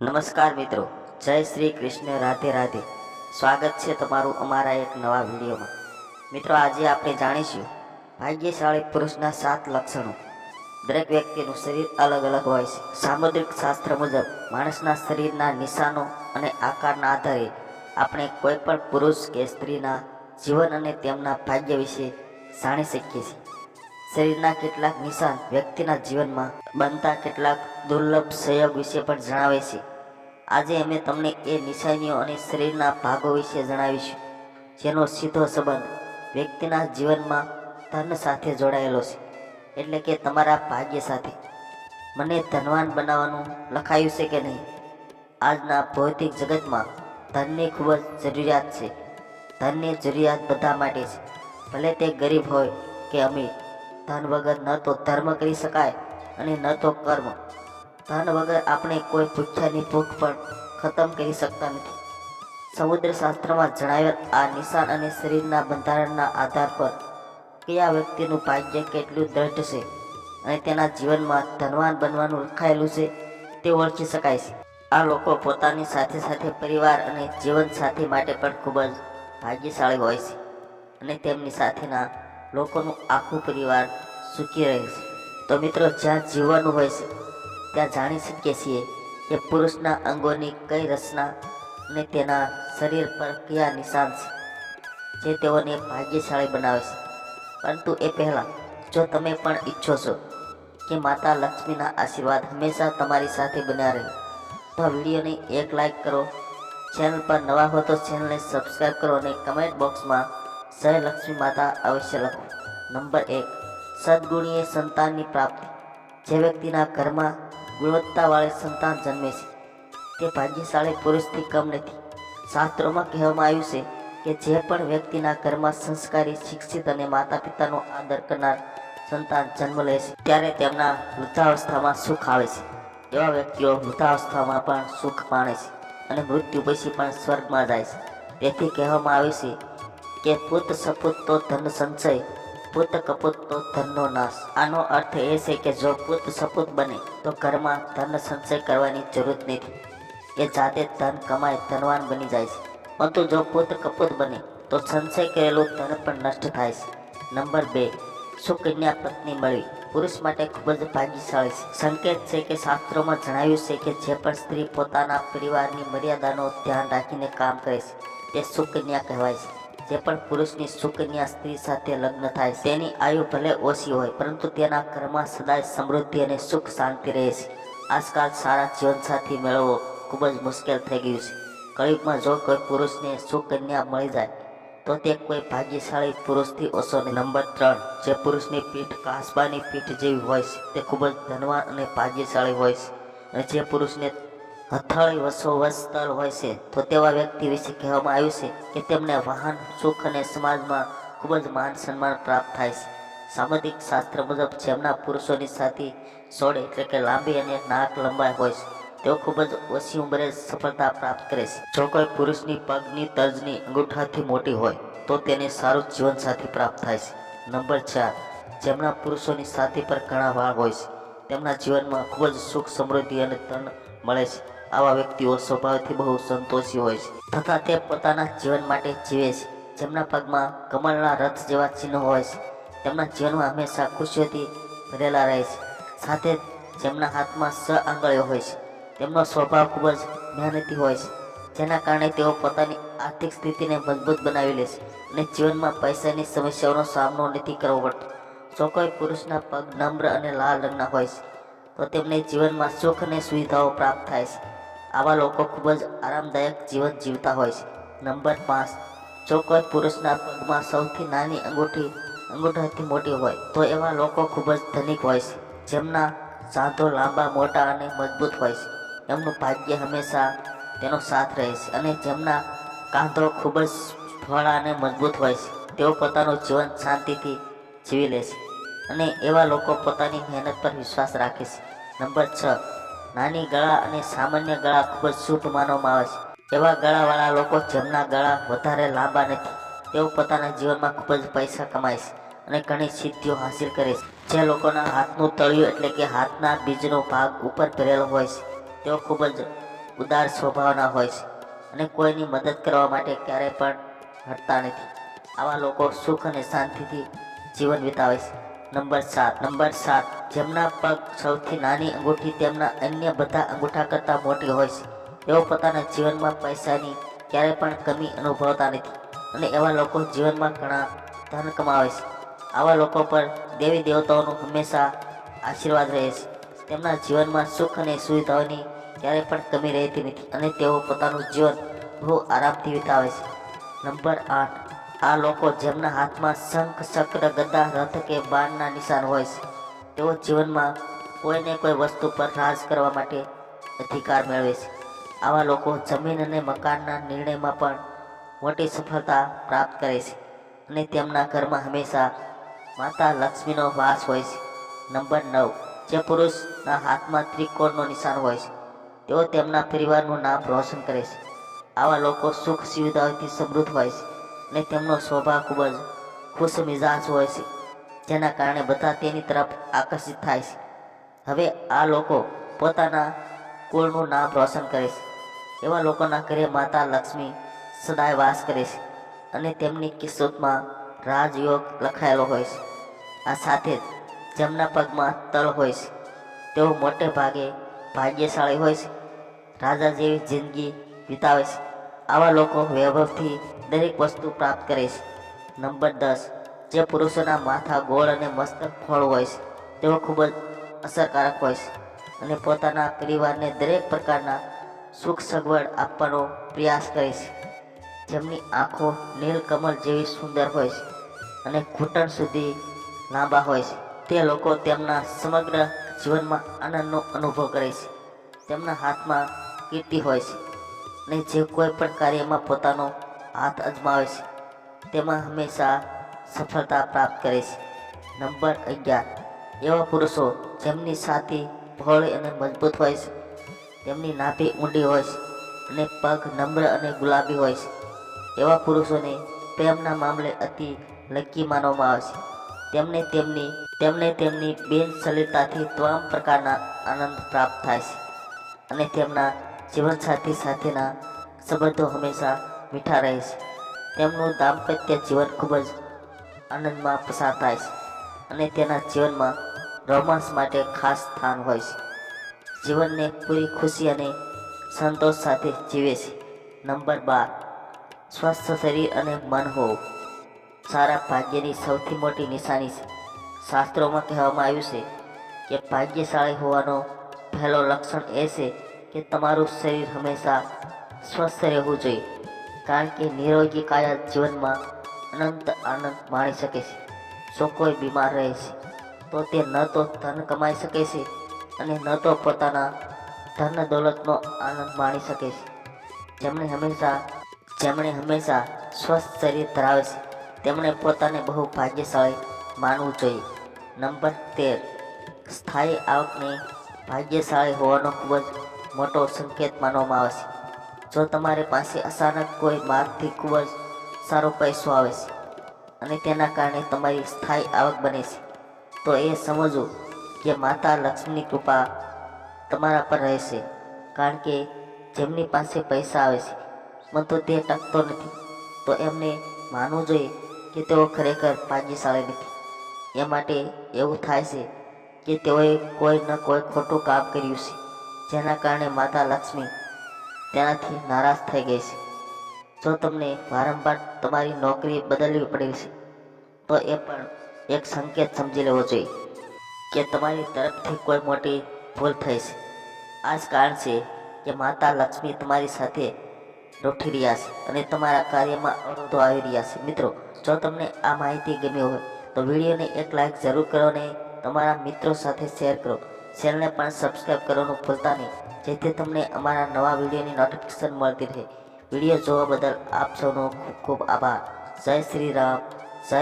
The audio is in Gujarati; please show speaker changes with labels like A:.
A: નમસ્કાર મિત્રો. જય શ્રી કૃષ્ણ. રાધે રાધે. સ્વાગત છે તમારું અમારા એક નવા વિડીયોમાં. મિત્રો, આજે આપણે જાણીશું ભાગ્યશાળી પુરુષના સાત લક્ષણો. દરેક વ્યક્તિનું શરીર અલગ અલગ હોય છે. સામુદ્રિક શાસ્ત્ર મુજબ માણસના શરીરના નિશાનો અને આકારના આધારે આપણે કોઈ પણ પુરુષ કે સ્ત્રીના જીવન અને તેમના ભાગ્ય વિશે જાણી શકીએ છીએ. શરીરના કેટલાક નિશાન વ્યક્તિના જીવનમાં બનતા કેટલાક દુર્લભ સંયોગ વિશે પણ જણાવે છે. આજે અમે તમને એ નિશાનીઓ અને શરીરના ભાગો વિશે જણાવીશું, જેનો સીધો સંબંધ વ્યક્તિના જીવનમાં ધન સાથે જોડાયેલો છે, એટલે કે તમારા ભાગ્ય સાથે. મને ધનવાન બનાવવાનું લખાયું છે કે નહીં? આજના ભૌતિક જગતમાં ધનની ખૂબ જ જરૂરિયાત છે. ધનની જરૂરિયાત બધા માટે છે. ભલે તે ગરીબ હોય કે અમીર ધન વગર ન તો ધર્મ કરી શકાય અને ન તો કર્મ. ધન વગર આપણે કોઈ ભૂખ્યાની ભૂખ પણ ખતમ કરી શકતા નથી. સમુદ્ર શાસ્ત્રમાં જણાવેલ આ નિશાન અને શરીરના બંધારણના આધાર પર કયા વ્યક્તિનું ભાગ્ય કેટલું દ્રઢ છે અને તેના જીવનમાં ધનવાન બનવાનું લખાયેલું છે તે ઓળખી શકાય છે. આ લોકો પોતાની સાથે સાથે પરિવાર અને જીવનસાથી માટે પણ ખૂબ જ ભાગ્યશાળી હોય છે અને તેમની સાથેના લોકોનું આખું પરિવાર સુખી રહે છે. તો મિત્રો, જ્યાં જીવવાનું હોય છે, ત્યાં જાણી શકીએ છીએ કે પુરુષના અંગોની કઈ રચના અને તેના શરીર પર કયા નિશાન છે, જે તેઓને ભાગ્યશાળી બનાવે છે. પરંતુ એ પહેલાં, જો તમે પણ ઈચ્છો છો કે માતા લક્ષ્મીના આશીર્વાદ હંમેશા તમારી સાથે બન્યા રહે, તો વિડીયોને એક લાઈક કરો, ચેનલ પર નવા હો તો ચેનલને સબસ્ક્રાઈબ કરો અને કમેન્ટ બોક્સમાં જય લક્ષ્મી માતા અવશ્ય લખો. નંબર એક, સદગુણીએ સંતાનની પ્રાપ્તિ. જે વ્યક્તિના ઘરમાં ગુણવત્તાવાળી સંતાન જન્મે છે, તે ભાગ્યશાળી પુરુષથી કમ નથી. શાસ્ત્રોમાં કહેવામાં આવ્યું છે કે જે પણ વ્યક્તિના ઘરમાં સંસ્કારી, શિક્ષિત અને માતા પિતાનો આદર કરનાર સંતાન જન્મ લે છે, ત્યારે તેમના વૃદ્ધાવસ્થામાં સુખ આવે છે. એવા વ્યક્તિઓ વૃદ્ધાવસ્થામાં પણ સુખ માણે છે અને મૃત્યુ પછી પણ સ્વર્ગમાં જાય છે. તેથી કહેવામાં આવ્યું છે કે પુત સપુત તો ધન સંચય પુત કપૂત તો ધનનો નાશ. આનો અર્થ એ છે કે જો પુત સપૂત બને, તો ઘરમાં ધન સંચય કરવાની જરૂર નથી. એ જાતે ધન કમાય, ધનવાન બની જાય છે. પરંતુ જો પુત્ર કપૂત બને, તો સંચય કરેલું ધન પણ નષ્ટ થાય છે. નંબર બે, સુકન્યા પત્ની મળવી પુરુષ માટે ખૂબ જ ભાગ્યશાળી છે. સંકેત છે કે શાસ્ત્રોમાં જણાવ્યું છે કે જે પણ સ્ત્રી પોતાના પરિવારની મર્યાદાનો ધ્યાન રાખીને કામ કરે છે, તે સુકન્યા કહેવાય છે. જે પણ પુરુષની સુકન્યા સ્ત્રી સાથે લગ્ન થાય, તેની આયુ ભલે ઓછી હોય, પરંતુ તેના ઘરમાં સદાય સમૃદ્ધિ અને સુખ શાંતિ રહે છે. આજકાલ સારા જીવનસાથી મેળવવો ખૂબ જ મુશ્કેલ થઈ ગયું છે. કળિયુગમાં જો કોઈ પુરુષને સુકન્યા મળી જાય, તો તે કોઈ ભાગ્યશાળી પુરુષથી ઓછો નંબર ત્રણ, જે પુરુષની પીઠ કાસબાની પીઠ જેવી હોય છે, તે ખૂબ જ ધનવાન અને ભાગ્યશાળી હોય છે. અને જે પુરુષને હથાળી વસો વસ્તર હોય છે, તો તેવા વ્યક્તિ વિશે કહેવામાં આવ્યું છે કે તેમને વાહન, સુખ અને સમાજમાં ખૂબ જ માન સન્માન પ્રાપ્ત થાય છે. સામાજિક શાસ્ત્ર મુજબ જેમના પુરુષોની સાથે સોળ એટલે કે લાંબી અને નાક લંબાઈ હોય છે, તેઓ ખૂબ જ ઓછી ઉંમરે સફળતા પ્રાપ્ત કરે છે. જો કોઈ પુરુષની પગની તર્જની અંગૂઠાથી મોટી હોય, તો તેને સારું જીવનસાથી પ્રાપ્ત થાય છે. નંબર ચાર, જેમના પુરુષોની સાથી પર ઘણા વાળ હોય છે, તેમના જીવનમાં ખૂબ જ સુખ સમૃદ્ધિ અને તન મળે છે. આવા વ્યક્તિઓ સ્વભાવથી બહુ સંતોષી હોય છે તથા તે પોતાના જીવન માટે જીવે છે. જેમના પગમાં કમળના રથ જેવા ચિહ્નો હોય છે. તેમના જીવનમાં હંમેશા ખુશીઓથી ભરેલા રહે છે. સાથે જેમના હાથમાં સ આંગળીઓ હોય છે. તેમનો સ્વભાવ ખૂબ જ મહેનતી હોય છે. જેના કારણે તેઓ પોતાની આર્થિક સ્થિતિને મજબૂત બનાવી લે છે અને જીવનમાં પૈસાની સમસ્યાઓનો સામનો નથી કરવો પડતો. જો કોઈ પુરુષના પગ નમ્ર અને લાલ રંગના હોય છે, તો તેમને જીવનમાં સુખ અને સુવિધાઓ પ્રાપ્ત થાય છે. આવા લોકો ખૂબ જ આરામદાયક જીવન જીવતા હોય છે. નંબર પાંચ, જો કોઈ પુરુષના પગમાં સૌથી નાની અંગૂઠી, અંગૂઠાથી મોટી હોય, તો એવા લોકો ખૂબ જ ધનિક હોય છે, જેમના સાંધો લાંબા, મોટા અને મજબૂત હોય છે. એમનું ભાગ્ય હંમેશા તેનો સાથ રહે છે અને જેમના કાંધો ખૂબ જ ફળા અને મજબૂત હોય છે, તેઓ પોતાનું જીવન શાંતિથી જીવી લે છે અને એવા લોકો પોતાની મહેનત પર વિશ્વાસ રાખે છે. નંબર છ નાની ગળા અને સામાન્ય ગળા ખૂબ જ શુભ માનવામાં આવે છે. એવા ગળાવાળા લોકો જેમના ગળા વધારે લાંબા નથી, તેઓ પોતાના જીવનમાં ખૂબ જ પૈસા કમાય છે અને ઘણી સિદ્ધિઓ હાંસિલ કરે છે. જે લોકોના હાથનું તળિયું એટલે કે હાથના બીજનો ભાગ ઉપર પહેરેલો હોય છે, તેઓ ખૂબ જ ઉદાર સ્વભાવના હોય છે અને કોઈની મદદ કરવા માટે ક્યારેય પણ હટતા નથી. આવા લોકો સુખ અને શાંતિથી જીવન વિતાવે છે. નંબર સાત. નંબર સાત. જેમના પગ સૌથી નાની અંગૂઠી, તેમના અન્ય બધા અંગૂઠા કરતાં મોટી હોય છે. તેઓ પોતાના જીવનમાં પૈસાની ક્યારેય પણ કમી અનુભવતા નથી અને એવા લોકો જીવનમાં ઘણા ધન કમાવે છે. આવા લોકો પર દેવી દેવતાઓનું હંમેશા આશીર્વાદ રહે છે. તેમના જીવનમાં સુખ અને સુવિધાઓની ક્યારેય પણ કમી રહેતી નથી અને તેઓ પોતાનું જીવન બહુ આરામથી વિતાવે છે. નંબર આઠ. આ લોકો જેમના હાથમાં શંખ, ચક્ર, ગદા, રથ કે બાણના નિશાન હોય છે, તેઓ જીવનમાં કોઈને કોઈ વસ્તુ પર રાજ કરવા માટે અધિકાર મેળવે છે. આવા લોકો જમીન અને મકાનના નિર્ણયમાં પણ મોટી સફળતા પ્રાપ્ત કરે છે અને તેમના ઘરમાં હંમેશા માતા લક્ષ્મીનો વાસ હોય છે. નંબર નવ, જે પુરુષના હાથમાં ત્રિકોણનો નિશાન હોય છે, તેઓ તેમના પરિવારનું નામ રોશન કરે છે. આવા લોકો સુખ સુવિધાઓથી સમૃદ્ધ હોય છે. અને તેમનો સ્વભાવ ખૂબ જ ખુશ મિજાજ હોય છે. જેના કારણે બધા તેની તરફ આકર્ષિત થાય છે. હવે આ લોકો પોતાના કુળનું નામ રોશન કરે છે. એવા લોકોના ઘરે માતા લક્ષ્મી સદાય વાસ કરે છે અને તેમની કિસ્મતમાં રાજયોગ લખાયેલો હોય છે. આ સાથે જ જેમના પગમાં તળ હોય છે, તેઓ મોટે ભાગે ભાગ્યશાળી હોય છે. રાજા જેવી જિંદગી વિતાવે છે. આવા લોકો વૈભવથી દરેક વસ્તુ પ્રાપ્ત કરે છે. નંબર દસ, જે પુરુષોના માથા ગોળ અને મસ્તક ફળ હોય છે, તેઓ ખૂબ જ અસરકારક હોય છે અને પોતાના પરિવારને દરેક પ્રકારના સુખ સગવડ આપવાનો પ્રયાસ કરે છે. જેમની આંખો નીલકમલ જેવી સુંદર હોય છે અને ઘૂંટણ સુધી લાંબા હોય છે. તે લોકો તેમના સમગ્ર જીવનમાં આનંદનો અનુભવ કરે છે. તેમના હાથમાં કીર્તિ હોય છે અને જે કોઈ પણ કાર્યમાં પોતાનો હાથ અજમાવે છે તેમાં હંમેશા સફળતા પ્રાપ્ત કરે છે નંબર અગિયાર. એવા પુરુષો જેમની છાતી ભોળી અને મજબૂત હોય છે. તેમની નાભી ઊંડી હોય છે અને પગ નમ્ર અને ગુલાબી હોય છે. એવા પુરુષોને પ્રેમના મામલે અતિ લકી માનવામાં આવે છે. તેમને તેમની તેમને તેમની બિન સલિતાથી તમામ પ્રકારના આનંદ પ્રાપ્ત થાય છે. અને તેમના જીવનસાથી સાથેના સંબંધો હંમેશા મીઠા રહે છે. તેમનું દાંપત્ય જીવન ખૂબ જ આનંદમાં પસાર થાય છે અને તેના જીવનમાં રોમાન્સ માટે ખાસ સ્થાન હોય છે. જીવનને પૂરી ખુશી અને સંતોષ સાથે જીવે છે. નંબર બાર, સ્વસ્થ શરીર અને મન હોવું. સારા ભાગ્યની સૌથી મોટી નિશાની છે. શાસ્ત્રોમાં કહેવામાં આવ્યું છે કે ભાગ્યશાળી હોવાનો પહેલો લક્ષણ એ છે કે તમારું શરીર હંમેશા સ્વસ્થ રહેવું જોઈએ. કારણ કે નિરોગી કાયા જીવનમાં અનંત આનંદ માણી શકે છે. જો કોઈ બીમાર રહે છે, તો તે ન તો ધન કમાઈ શકે છે અને ન તો પોતાના ધન દોલતનો આનંદ માણી શકે છે. જેમણે હંમેશા જેમણે હંમેશા સ્વસ્થ શરીર ધરાવે છે, તેમણે પોતાને બહુ ભાગ્યશાળી માનવું જોઈએ. નંબર તેર. સ્થાયી આવકને ભાગ્યશાળી હોવાનો ખૂબ જ મોટો સંકેત માનવામાં આવે છે. જો તમારી પાસે અચાનક કોઈ બહારથી ખૂબ જ સારો પૈસો આવે છે અને તેના કારણે તમારી સ્થાયી આવક બને છે, તો એ સમજો કે માતા લક્ષ્મીની કૃપા તમારા પર રહેશે, કારણ કે જેમની પાસે પૈસા આવે છે પરંતુ તે ટકતો નથી. તો એમને માનવું જોઈએ કે તેઓ ખરેખર ભાગ્યશાળી નથી. એ માટે એવું થાય છે કે તેઓએ કોઈ ન કોઈ ખોટું કામ કર્યું છે, જેના કારણે માતા લક્ષ્મી તેનાથી નારાજ થઈ ગઈ છે. જો તમને વારંવાર તમારી નોકરી બદલવી પડે છે, તો એ પણ એક સંકેત સમજી લેવો જોઈએ કે તમારી તરફથી કોઈ મોટી ભૂલ થઈ છે. આ જ કારણ છે કે માતા લક્ષ્મી તમારી સાથે રોઠી રહ્યા છે અને તમારા કાર્યમાં અવરોધો આવી રહ્યા છે. મિત્રો, જો તમને આ માહિતી ગમી હોય, તો વિડીયોને એક લાઈક જરૂર કરો અને તમારા મિત્રો સાથે શેર કરો. ચેનલને પણ સબસ્ક્રાઈબ કરવાનું ભૂલતા નહીં. જેથી તમને અમારા નવા વિડીયોની નોટિફિકેશન મળતી રહે. વીડિયો જોવા બદલ આપ સૌનો ખૂબ ખૂબ આભાર. જય શ્રી રામ. જય